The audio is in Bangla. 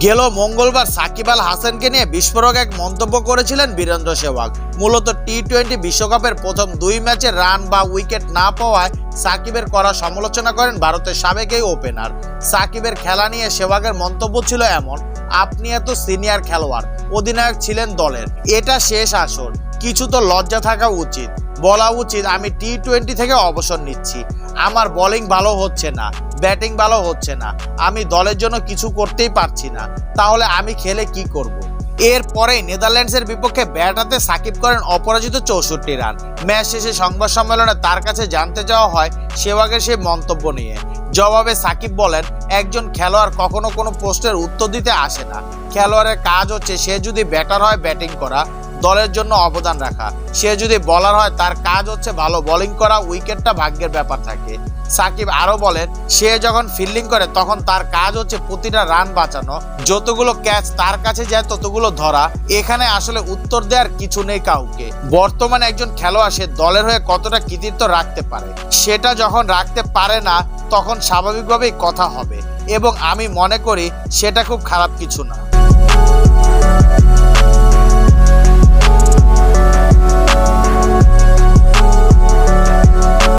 গেল মঙ্গলবার সাকিব আল হাসানকে নিয়ে বিস্ফোরক এক মন্তব্য করেছিলেন বীরেন্দ্র সেহবাগ মূলত টি টোয়েন্টি বিশ্বকাপের প্রথম দুই ম্যাচে রান বা উইকেট না পাওয়ায় সাকিবের করা সমালোচনা করেন ভারতের সাবেক এই ওপেনার। সাকিবের খেলা নিয়ে সেহবাগের মন্তব্য ছিল এমন, আপনি এত সিনিয়র খেলোয়াড়, অধিনায়ক ছিলেন দলের, এটা শেষ আসর, কিছু তো লজ্জা থাকা উচিত। বলা উচিত আমি টি টোয়েন্টি থেকে অবসর নিচ্ছি। আমার বোলিং ভালো হচ্ছে না, ব্যাটিং ভালো হচ্ছে না, আমি দলের জন্য কিছু করতেই পারছি না, তাহলে আমি খেলে কি করব। এরপরেই নেদারল্যান্ডসের বিপক্ষে ব্যাট হাতে সাকিব করেন অপরাজিত চৌষট্টি রান। ম্যাচ শেষে সংবাদ সম্মেলনে তার কাছে জানতে চাওয়া হয় সেবাগের সেই মন্তব্য নিয়ে। জবাবে সাকিব বলেন, একজন খেলোয়াড় কখনো কোনো প্রশ্নের উত্তর দিতে আসে না। খেলোয়াড়ের কাজ হচ্ছে সে যদি ব্যাটার হয় ব্যাটিং করা দলের জন্য অবদান রাখা। সে যদি বলার হয়, তার কাজ হচ্ছে ভালো বোলিং করা, উইকেটটা ভাগ্যের ব্যাপার থাকে। সাকিব আরও বলেন, সে যখন ফিল্ডিং করে, তখন তার কাজ হচ্ছে প্রতিটা রান বাঁচানো। যতগুলো ক্যাচ তার কাছে যায়, ততগুলো ধরা। এখানে আসলে উত্তর দেওয়ার কিছু নেই কাউকে। বর্তমানে একজন খেলোয়াড়, সে দলের হয়ে কতটা কৃতিত্ব রাখতে পারে, সেটা যখন রাখতে পারে না, তখন স্বাভাবিকভাবেই কথা হবে। এবং আমি মনে করি, সেটা খুব খারাপ কিছু না।